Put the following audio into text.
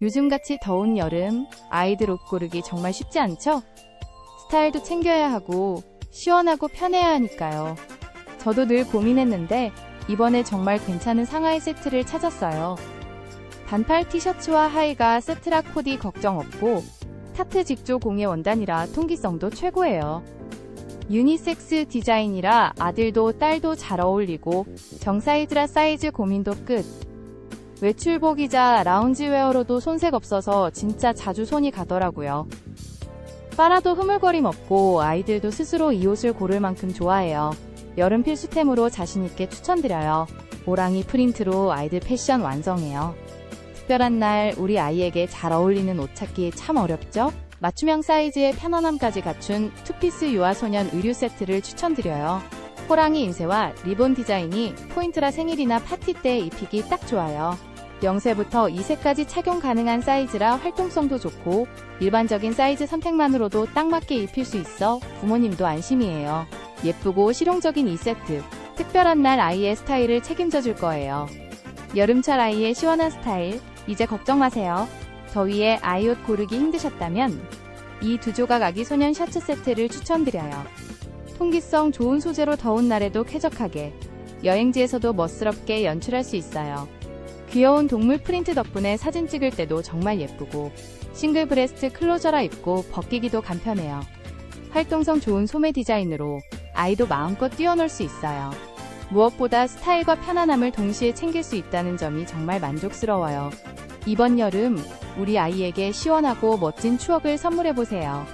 요즘같이 더운 여름, 아이들 옷 고르기 정말 쉽지 않죠? 스타일도 챙겨야 하고, 시원하고 편해야 하니까요. 저도 늘 고민했는데, 이번에 정말 괜찮은 상하이 세트를 찾았어요. 반팔 티셔츠와 하의가 세트라 코디 걱정 없고, 타트 직조 공예 원단이라 통기성도 최고예요. 유니섹스 디자인이라 아들도 딸도 잘 어울리고, 정사이즈라 사이즈 고민도 끝. 외출복이자 라운지웨어로도 손색 없어서 진짜 자주 손이 가더라고요. 빨아도 흐물거림 없고 아이들도 스스로 이 옷을 고를 만큼 좋아해요. 여름 필수템으로 자신있게 추천드려요. 호랑이 프린트로 아이들 패션 완성해요. 특별한 날 우리 아이에게 잘 어울리는 옷 찾기 참 어렵죠? 맞춤형 사이즈의 편안함까지 갖춘 투피스 유아소년 의류 세트를 추천드려요. 호랑이 인쇄와 리본 디자인이 포인트라 생일이나 파티 때 입히기 딱 좋아요. 0세부터 2세까지 착용 가능한 사이즈라 활동성도 좋고 일반적인 사이즈 선택만으로도 딱 맞게 입힐 수 있어 부모님도 안심이에요. 예쁘고 실용적인 이 세트. 특별한 날 아이의 스타일을 책임져 줄 거예요. 여름철 아이의 시원한 스타일, 이제 걱정 마세요. 더위에 아이 옷 고르기 힘드셨다면 이 두 조각 아기 소년 셔츠 세트를 추천드려요. 통기성 좋은 소재로 더운 날에도 쾌적하게, 여행지에서도 멋스럽게 연출할 수 있어요. 귀여운 동물 프린트 덕분에 사진 찍을 때도 정말 예쁘고, 싱글 브레스트 클로저라 입고 벗기기도 간편해요. 활동성 좋은 소매 디자인으로 아이도 마음껏 뛰어놀 수 있어요. 무엇보다 스타일과 편안함을 동시에 챙길 수 있다는 점이 정말 만족스러워요. 이번 여름, 우리 아이에게 시원하고 멋진 추억을 선물해보세요.